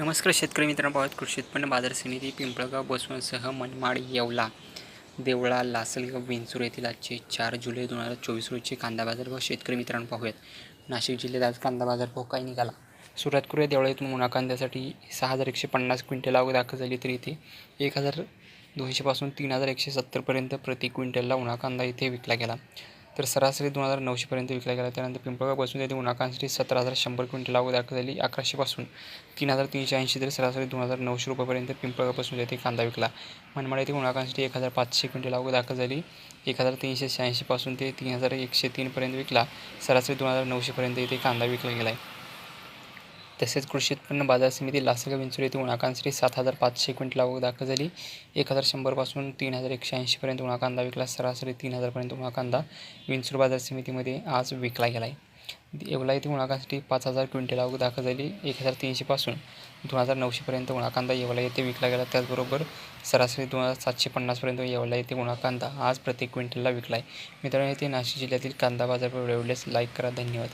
नमस्कार शेतकरी मित्रांनो पाहत कृषी उत्पन्न बाजार समिती पिंपळगाव बसवणसह मनमाड येवला देवळा लासलगाव विंचूर येथील आजचे चार जुलै दोन हजार चोवीस रोजचे कांदा बाजार व शेतकरी मित्रांनो पाहूयात. नाशिक जिल्ह्यात आज कांदा बाजार भाव काय निघाला. सुरुवात करूया देवळा येथून उन्हा कांद्यासाठी. सहा हजार एकशे पन्नास क्विंटल आवक दाखल झाली तर इथे एक हजार दोनशेपासून तीन हजार एकशे सत्तरपर्यंत प्रति क्विंटलला उन्हा कांदा इथे विकला गेला. तर सरासरी दोन हजार नऊशेपर्यंत विकला गेला त्यानंतर पिंपळगावपासून येथे सतरा हजार शंभर क्विंटल लागू दाखल झाली अकराशेपासून तीन हजार तीनशे ऐंशी तर सरासरी दोन हजार नऊशे रुपयापर्यंत पिंपळगावपासून येथे कांदा विकला. मनमाड येथे उन्हाकांसाठी एक हजार पाचशे क्विंटल लागू दाखल झाली. एक हजार तीनशे शहाऐंशीपासून ते तीन हजार एकशे तीनपर्यंत विकला. सरासरी दोन हजार नऊशेपर्यंत इथे कांदा विकला गेला आहे तसेच कृषी उत्पन्न बाजार समिती लासलगाव विंचूर येथे उन्हाकांसाठी सात हजार पाचशे क्विंटल आवक दाखल झाली. एक हजार शंभरपासून तीन हजार एकशे ऐंशीपर्यंत उन्हा विकला. सरासरी तीन हजारपर्यंत उन्हा विंचूर बाजार समितीमध्ये आज विकला गेला आहे. येवला येथे उन्हाकांसाठी पाच हजार क्विंटल आवक दाखल झाली. एक हजार तीनशेपासून दोन हजार नऊशेपर्यंत उणाकांदा येवला येथे विकला गेला. त्याचबरोबर सरासरी दोन हजार सातशे पन्नासपर्यंत येवला येथे उन्हा कांदा आज प्रत्येक क्विंटलला विकला आहे. मित्रांनो येथे नाशिक जिल्ह्यातील कांदा बाजार एवढेच. लाईक करा. धन्यवाद.